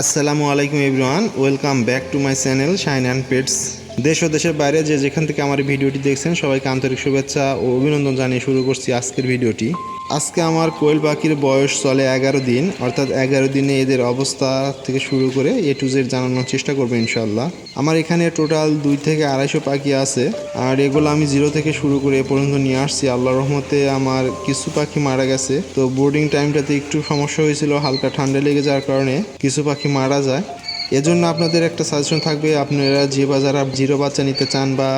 আসসালামু আলাইকুম everyone, welcome back to my channel shine and pets. দেশ ও দেশের বাইরে যে যেখান থেকে আমার ভিডিওটি দেখছেন, সবাইকে আন্তরিক শুভেচ্ছা ও অভিনন্দন জানিয়ে শুরু করছি আজকের ভিডিওটি। আজকে আমার কোয়েল পাখির বয়স চলে এগারো দিন, অর্থাৎ এগারো দিনে এদের অবস্থা থেকে শুরু করে এ টু জেড জানানোর চেষ্টা করব ইনশাল্লাহ আমার এখানে টোটাল দুই থেকে আড়াইশো পাখি আছে, আর এগুলো আমি জিরো থেকে শুরু করে এ পর্যন্ত নিয়ে আসছি। আল্লাহ রহমতে আমার কিছু পাখি মারা গেছে। তো বোর্ডিং টাইমটাতে একটু সমস্যা হয়েছিল, হালকা ঠান্ডা লেগে যাওয়ার কারণে কিছু পাখি মারা যায়। এজন্য আপনাদের একটা সাজেশন থাকবে, আপনারা যে বা যারা জিরো বাচ্চা নিতে চান বা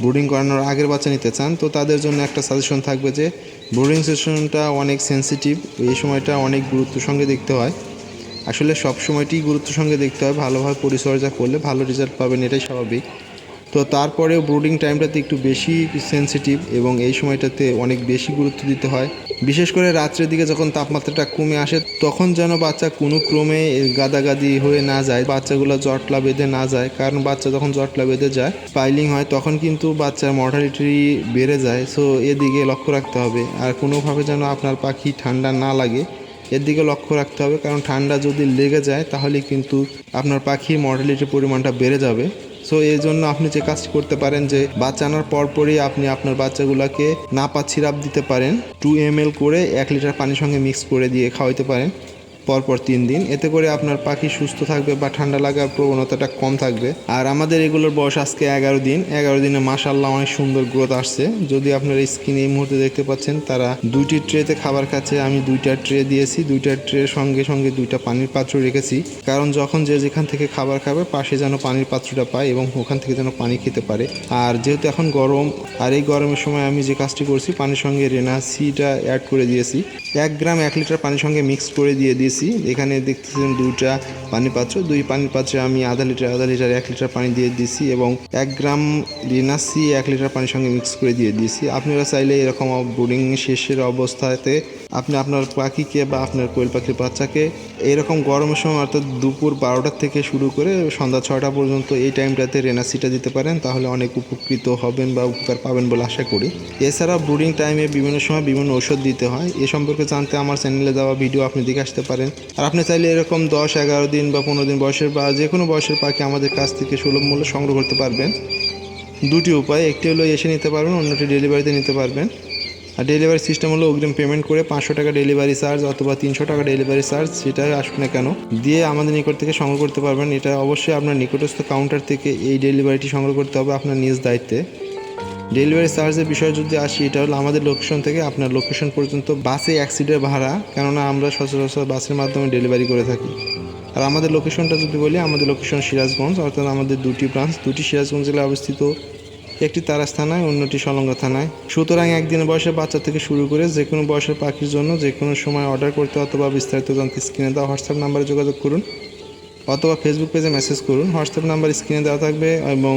ব্রুডিং করানোর আগের বাচ্চা নিতে চান, তো তাদের জন্য একটা সাজেশন থাকবে যে, ব্রুডিং সেশনটা অনেক সেন্সিটিভ এই সময়টা অনেক গুরুত্ব সঙ্গে দেখতে হয়। আসলে সব সময়টি গুরুত্ব সঙ্গে দেখতে হয় ভালোভাবে পরিচর্যা করলে ভালো রেজাল্ট পাবেন, এটাই স্বাভাবিক। তো তারপরেও ব্রুডিং টাইমটাতে একটু বেশি সেন্সিটিভ এবং এই সময়টাতে অনেক বেশি গুরুত্ব দিতে হয়। বিশেষ করে রাত্রের দিকে যখন তাপমাত্রাটা কমে আসে, তখন যেন বাচ্চা কোনো ক্রমে গাদাগাদি হয়ে না যায়, বাচ্চাগুলো জটলা বেঁধে না যায়। কারণ বাচ্চা যখন জটলা বেঁধে যায়, পাইলিং হয়, তখন কিন্তু বাচ্চার মর্টালিটি বেড়ে যায়। সো এদিকে লক্ষ্য রাখতে হবে। আর কোনোভাবে যেন আপনার পাখি ঠান্ডা না লাগে এর দিকে লক্ষ্য রাখতে হবে, কারণ ঠান্ডা যদি লেগে যায় তাহলে কিন্তু আপনার পাখির মর্টালিটির পরিমাণটা বেড়ে যাবে। সো এই জন্য আপনি যে কাজটি করতে পারেন যে বাচ্চা আনার পরপরই আপনি আপনার বাচ্চাগুলোকে নাপা সিরাপ দিতে পারেন টু এম করে এক লিটার পানির সঙ্গে মিক্স করে দিয়ে খাওয়াইতে পারেন। পরপর তিন দিন। এতে করে আপনার পাখি সুস্থ থাকবে বা ঠান্ডা লাগার প্রবণতাটা কম থাকবে। আর আমাদের এগুলোর বয়স আজকে এগারো দিন। এগারো দিনে মাসাল্লাহ অনেক সুন্দর গ্রোথ আসছে। যদি আপনার স্ক্রিনে এই মুহূর্তে দেখতে পাচ্ছেন, তারা দুইটি ট্রেতে খাবার খাচ্ছে। আমি দুইটা ট্রে দিয়েছি। দুইটা ট্রের সঙ্গে সঙ্গে দুইটা পানির পাত্র রেখেছি। কারণ যখন যে যেখান থেকে খাবার খাবে, পাশে যেন পানির পাত্রটা পায় এবং ওখান থেকে যেন পানি খেতে পারে। আর যেহেতু এখন গরম আর এই গরমের সময় আমি যে কাজটি করছি, পানির সঙ্গে রেনা সিটা অ্যাড করে দিয়েছি। এক গ্রাম এক লিটার পানির সঙ্গে মিক্স করে দিয়ে দিয়েছি। এখানে দেখতেছেন দুইটা পানি পাত্র। দুই পানির পাত্রে আমি আধা লিটার আধা লিটার এক লিটার পানি দিয়ে দিয়েছি এবং এক গ্রাম রিনাসি এক লিটার পানির সঙ্গে মিক্স করে দিয়ে দিয়েছি। আপনারা চাইলে এরকম বোর্ডিং শেষের অবস্থাতে আপনি আপনার পাখিকে বা আপনার কোয়েল পাখির বাচ্চাকে এরকম গরমের সময় অর্থাৎ দুপুর বারোটার থেকে শুরু করে সন্ধ্যা ছটা পর্যন্ত এই টাইমটাতে রেনাসিটা দিতে পারেন। তাহলে অনেক উপকৃত হবেন বা উপকার পাবেন বলে আশা করি। এছাড়া ব্রুডিং টাইমে বিভিন্ন সময় বিভিন্ন ওষুধ দিতে হয়। এ সম্পর্কে জানতে আমার চ্যানেলে দেওয়া ভিডিও আপনি দেখে আসতে পারেন। আর আপনি চাইলে এরকম দশ, এগারো দিন বা পনেরো দিন বয়সের বা যে কোনো বয়সের পাখি আমাদের কাছ থেকে সুলভ মূল্যে সংগ্রহ করতে পারবেন। দুটি উপায়, একটি হলো এসে নিতে পারবেন, অন্যটি ডেলিভারিতে নিতে পারবেন। আর ডেলিভারি সিস্টেম হলো অগ্রিম পেমেন্ট করে পাঁচশো টাকা ডেলিভারি চার্জ অথবা তিনশো টাকা ডেলিভারি চার্জ সেটা আসুক না কেন, দিয়ে আমাদের নিকট থেকে সংগ্রহ করতে পারবেন। এটা অবশ্যই আপনার নিকটস্থ কাউন্টার থেকে এই ডেলিভারিটি সংগ্রহ করতে হবে আপনার নিজ দায়িত্বে। ডেলিভারি চার্জের বিষয়ে যদি আসি, এটা হলো আমাদের লোকেশন থেকে আপনার লোকেশন পর্যন্ত বাসে অ্যাক্সিডেন্ট ভাড়া, কেননা আমরা সচরাচর বাসের মাধ্যমে ডেলিভারি করে থাকি। আর আমাদের লোকেশনটা যদি বলি, আমাদের লোকেশন সিরাজগঞ্জ, অর্থাৎ আমাদের দুটি ব্রাঞ্চ দুটি সিরাজগঞ্জ জেলায় অবস্থিত। একটি তারাস থানায়, অন্যটি সলঙ্গা থানায়। সুতরাং একদিন বয়সের বাচ্চা থেকে শুরু করে যে কোনো বয়সের পাখির জন্য যে কোনো সময় অর্ডার করতে অথবা বিস্তারিত জানতে স্ক্রিনে দেওয়া হোয়াটসঅ্যাপ নাম্বারে যোগাযোগ করুন, অথবা ফেসবুক পেজে মেসেজ করুন। হোয়াটসঅ্যাপ নাম্বার স্ক্রিনে দেওয়া থাকবে এবং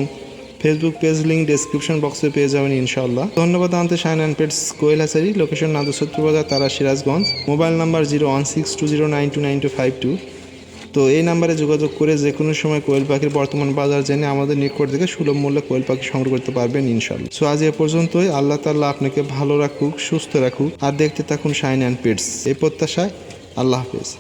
ফেসবুক পেজ লিঙ্ক ডেসক্রিপশন বক্সে পেয়ে যাবেন ইনশাল্লাহ ধন্যবাদ আনতে শাইন অ্যান্ড পেটস কোয়েল হাসারি লোকেশন নাদুসত্র বাজার তারা Sirajganj mobile number zero one six two zero nine two nine two five two তো এই নাম্বারে যোগাযোগ করে যে কোনো সময় কোয়েল পাখির বর্তমান বাজার জেনে আমাদের নিকট থেকে সুলভ মূল্যে কোয়েল পাখি সংগ্রহ করতে পারবেন ইনশাল্লাহ সো আজ এ পর্যন্তই। আল্লাহ তাল্লাহ আপনাকে ভালো রাখুক, সুস্থ রাখুক। আর দেখতে থাকুন শাইন অ্যান্ড পেটস। এই প্রত্যাশায় আল্লাহ হাফেজ।